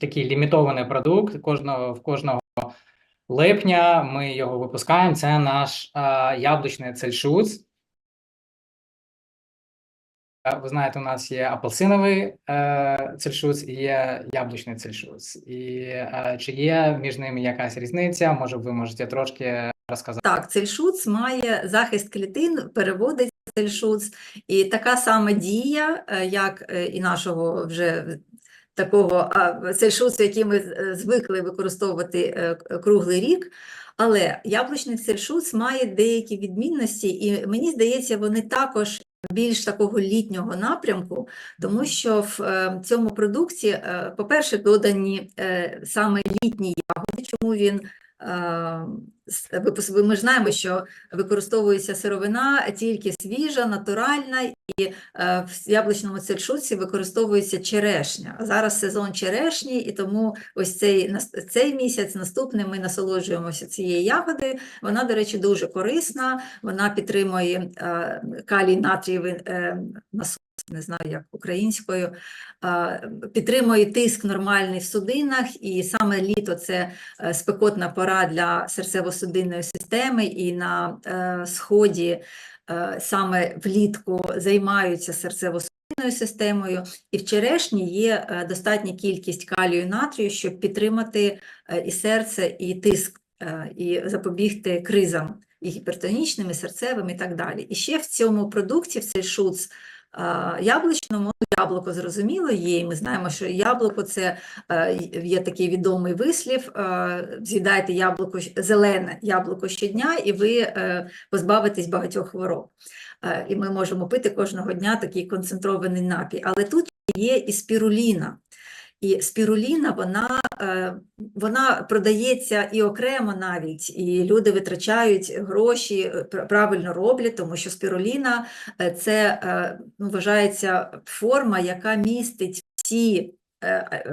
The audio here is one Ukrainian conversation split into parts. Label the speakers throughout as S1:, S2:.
S1: такий лімітований продукт. Кожного в кожного липня ми його випускаємо. Це наш е, яблучний цельшуц. Е, Ви знаєте, у нас є апельсиновий е, цельшуц і є яблучний цельшуц. І е, чи є між ними якась різниця? Може, ви можете трошки розказати?
S2: Так, цельшуц має захист клітин, переводиться цельшуц, і така сама дія, е, як е, і нашого вже такого а, цельшуцу, який ми е, звикли використовувати е, круглий рік. Але яблучний цельшуц має деякі відмінності, і мені здається, вони також більш такого літнього напрямку, тому що в е, цьому продукті, е, по-перше, додані е, саме літні ягоди, чому він е, Ми знаємо, що використовується сировина тільки свіжа, натуральна, і е, в яблучному цельшуці використовується черешня. Зараз сезон черешні, і тому ось цей, цей місяць, наступний, ми насолоджуємося цією ягодою. Вона, до речі, дуже корисна, вона підтримує е, калій е, насос, не знаю, як українською, підтримує тиск нормальний в судинах, і саме літо це е, спекотна пора для серцево-судинної системи, і на е, сході е, саме влітку займаються серцево-судинною системою, і в черешні є достатня кількість калію і натрію, щоб підтримати і серце, і тиск, і запобігти кризам, і гіпертонічним, і серцевим, і так далі. І ще в цьому продукті, в цей шуц яблучному, яблуко зрозуміло є, і ми знаємо, що яблуко це е, є такий відомий вислів: е, з'їдайте яблуко зелене яблуко щодня, і ви е, позбавитесь багатьох хвороб. І ми можемо пити кожного дня такий концентрований напій. Але тут є і спіруліна. І спіруліна, вона, е, вона продається і окремо навіть, і люди витрачають гроші, е, правильно роблять, тому що спіруліна е, це ну, вважається форма, яка містить всі.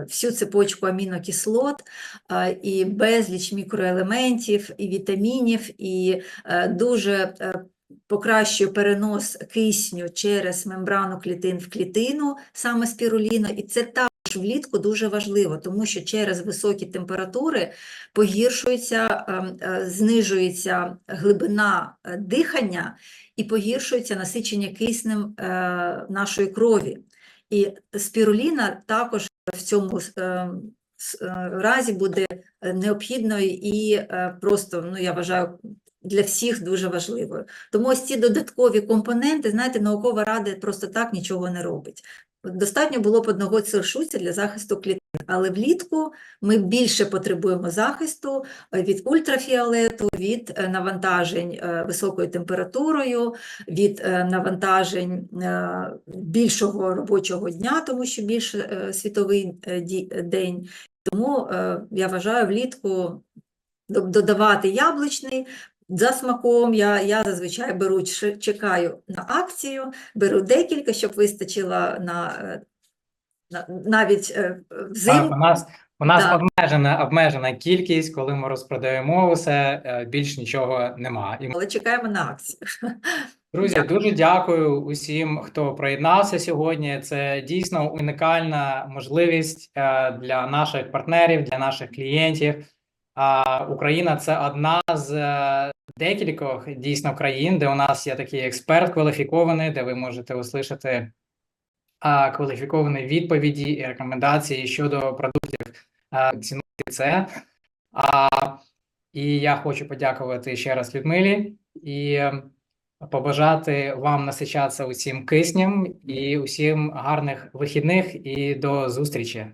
S2: Всю цепочку амінокислот і безліч мікроелементів, і вітамінів, і дуже покращує перенос кисню через мембрану клітин в клітину, саме спіруліна, і це також влітку дуже важливо, тому що через високі температури погіршується, ем, е, знижується глибина е, дихання і погіршується насичення киснем е, нашої крові. І спіруліна також в цьому е, с- е, разі буде необхідною і просто, ну я вважаю, для всіх дуже важливою. Тому ось ці додаткові компоненти, знаєте, наукова рада просто так нічого не робить. Достатньо було б одного циршуця для захисту клітин, але влітку ми більше потребуємо захисту е, від ультрафіолету, від е, навантажень е, високою температурою, від навантажень більшого робочого дня, тому що більше е, світовий день. Тому я вважаю влітку додавати яблучний. За смаком я, я зазвичай беру, чекаю на акцію, беру декілька, щоб вистачило на, е, на навіть е,
S1: Так, у нас у нас
S2: Да.
S1: обмежена обмежена кількість, коли ми розпродаємо усе, е, більш нічого нема. І
S2: Але чекаємо на акцію.
S1: Друзі,
S2: Дякую.
S1: дуже дякую усім, хто приєднався сьогодні. Це дійсно унікальна можливість для наших партнерів, для наших клієнтів. А Україна це одна з е, декількох дійсно країн, де у нас є такий експерт кваліфікований, де ви можете услышати кваліфіковані відповіді і рекомендації щодо продуктів. Цінуйте це. А, і я хочу подякувати ще раз Людмилі і е, побажати вам насичатися усім киснем і усім гарних вихідних і до зустрічі.